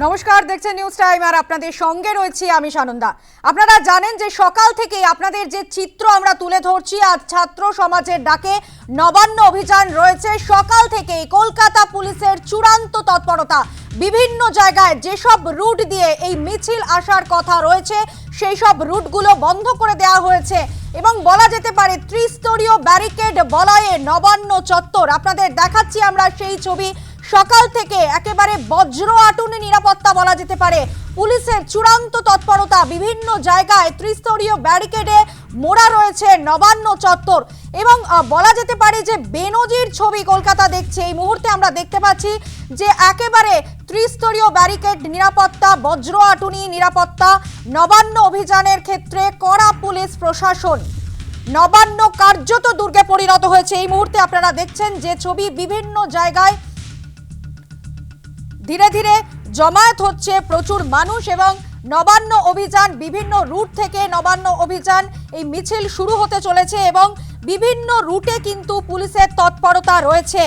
নমস্কার, দেখছেন news time আর আপনাদের সঙ্গে রয়েছি আমি সানন্দা। আপনারা জানেন যে সকাল থেকে আপনাদের যে চিত্র আমরা তুলে ধরছি, আজ ছাত্র সমাজের ডাকে নবান্ন অভিযান রয়েছে। সকাল থেকে কলকাতা পুলিশের চূড়ান্ত তৎপরতা, বিভিন্ন জায়গায় যেসব রুট দিয়ে এই মিছিল আসার কথা রয়েছে সেই সব রুটগুলো বন্ধ করে দেওয়া হয়েছে এবং বলা যেতে পারে ত্রিস্তরীয় ব্যারিকেড বলয়ে নবান্ন চত্বর। আপনাদের দেখাচ্ছি আমরা সেই ছবি। সকাল থেকে একেবারে বজ্র আটুনি নিরাপত্তা বলা যেতে পারে। পুলিশের চূড়ান্ত তৎপরতা বিভিন্ন জায়গায় ত্রিস্তরীয় ব্যারিকেডে মোড়া রয়েছে নবান্ন চত্বর এবং বলা যেতে পারে যে বেনজির ছবি কলকাতা দেখছে। এই মুহূর্তে আমরা দেখতে পাচ্ছি যে একেবারে ত্রিস্তরীয় ব্যারিকেড নিরাপত্তা, বজ্র আটুনি নিরাপত্তা, নবান্ন অভিযানের ক্ষেত্রে কড়া পুলিশ প্রশাসন। নবান্ন কার্যত দুর্গে পরিণত হয়েছে। এই মুহূর্তে আপনারা দেখছেন যে ছবি বিভিন্ন জায়গায় ধীরে ধীরে জমায়েত হচ্ছে প্রচুর মানুষ এবং নবান্ন অভিযান, বিভিন্ন রুট থেকে নবান্ন অভিযান এই মিছিল শুরু হতে চলেছে এবং বিভিন্ন রুটে কিন্তু পুলিশের তৎপরতা রয়েছে।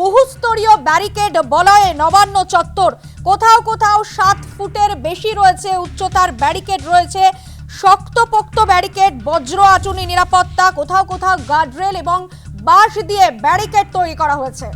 বহুস্তরীয় ব্যারিকেড বলয়ে নবান্ন চত্বর, কোথাও কোথাও সাত ফুটের বেশি রয়েছে, উচ্চতার ব্যারিকেড রয়েছে। শক্তপোক্ত ব্যারিকেড, বজ্র আচুনি নিরাপত্তা, কোথাও কোথাও গার্ডরেল এবং বাঁশ দিয়ে ব্যারিকেড তৈরি করা হয়েছে।